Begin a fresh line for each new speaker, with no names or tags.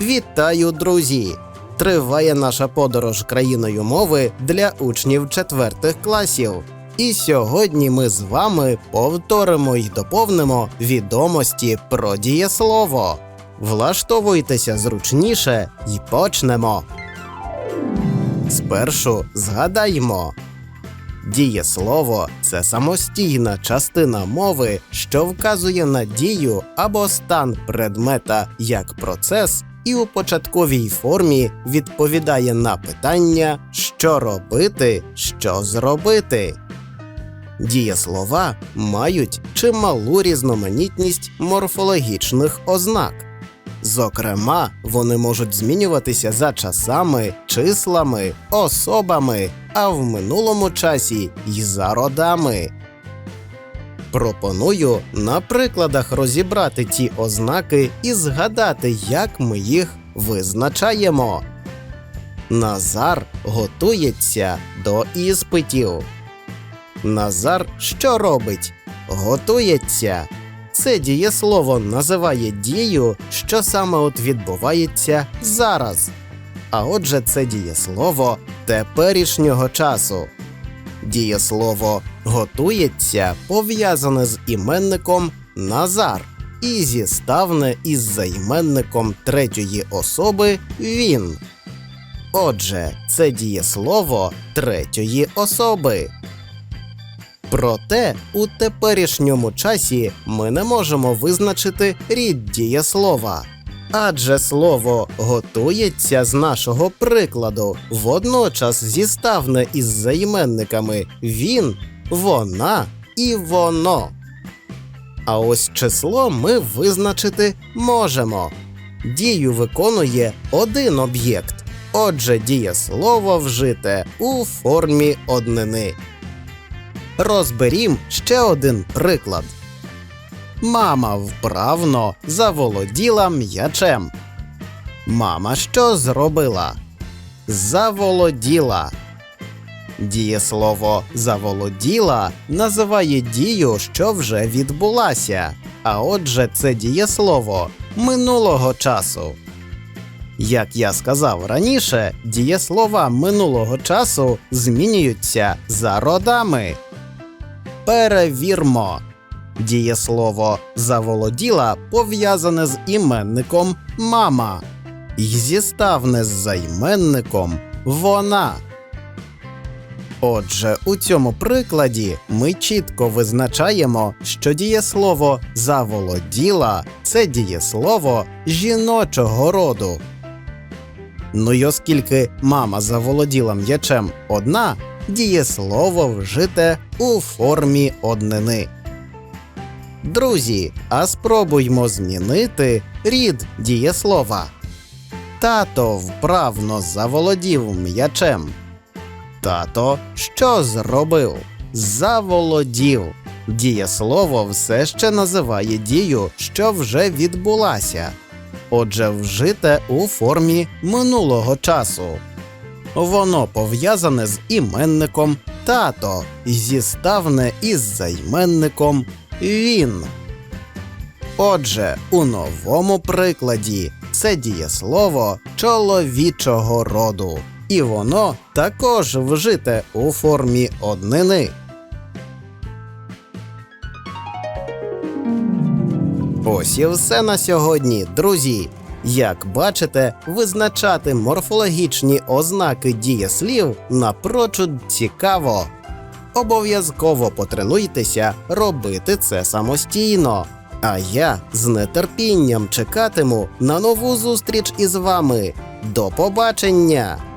Вітаю, друзі! Триває наша подорож країною мови для учнів четвертих класів. І сьогодні ми з вами повторимо й доповнимо відомості про дієслово. Влаштовуйтеся зручніше і почнемо. Спершу згадаймо. Дієслово це самостійна частина мови, що вказує на дію або стан предмета як процес, і у початковій формі відповідає на питання, що робити, що зробити. Дієслова мають чималу різноманітність морфологічних ознак. Зокрема, вони можуть змінюватися за часами, числами, особами, а в минулому часі й за родами. Пропоную на прикладах розібрати ці ознаки і згадати, як ми їх визначаємо. Назар готується до іспитів. Назар що робить? Готується. Це дієслово називає дію, що саме от відбувається зараз. А отже, це дієслово теперішнього часу. Дієслово готується пов'язане з іменником Назар і зіставне із займенником третьої особи він. Отже, це дієслово третьої особи. Проте у теперішньому часі ми не можемо визначити рід дієслова. Адже слово готується з нашого прикладу водночас зіставне із займенниками він, вона і воно. А ось число ми визначити можемо. Дію виконує один об'єкт, отже, дієслово вжите у формі однини. Розберім ще один приклад. Мама вправно заволоділа м'ячем. Мама що зробила? Заволоділа. Дієслово заволоділа називає дію, що вже відбулася. А отже, це дієслово минулого часу. Як я сказав раніше, дієслова минулого часу змінюються за родами. Перевірмо. Дієслово заволоділа пов'язане з іменником мама, й зіставне з займенником вона. Отже, у цьому прикладі ми чітко визначаємо, що дієслово заволоділа це дієслово жіночого роду. Ну й оскільки мама заволоділа м'ячем одна, дієслово вжите у формі однини. Друзі, а спробуймо змінити рід дієслова. Тато вправно заволодів м'ячем. Тато що зробив? Заволодів. Дієслово все ще називає дію, що вже відбулася. Отже, вжите у формі минулого часу. Воно пов'язане з іменником тато зіставне із займенником він. Отже, у новому прикладі це дієслово чоловічого роду, і воно також вжите у формі однини. Ось і все на сьогодні, друзі. Як бачите, визначати морфологічні ознаки дієслів напрочуд цікаво. Обов'язково потренуйтеся робити це самостійно. А я з нетерпінням чекатиму на нову зустріч із вами. До побачення!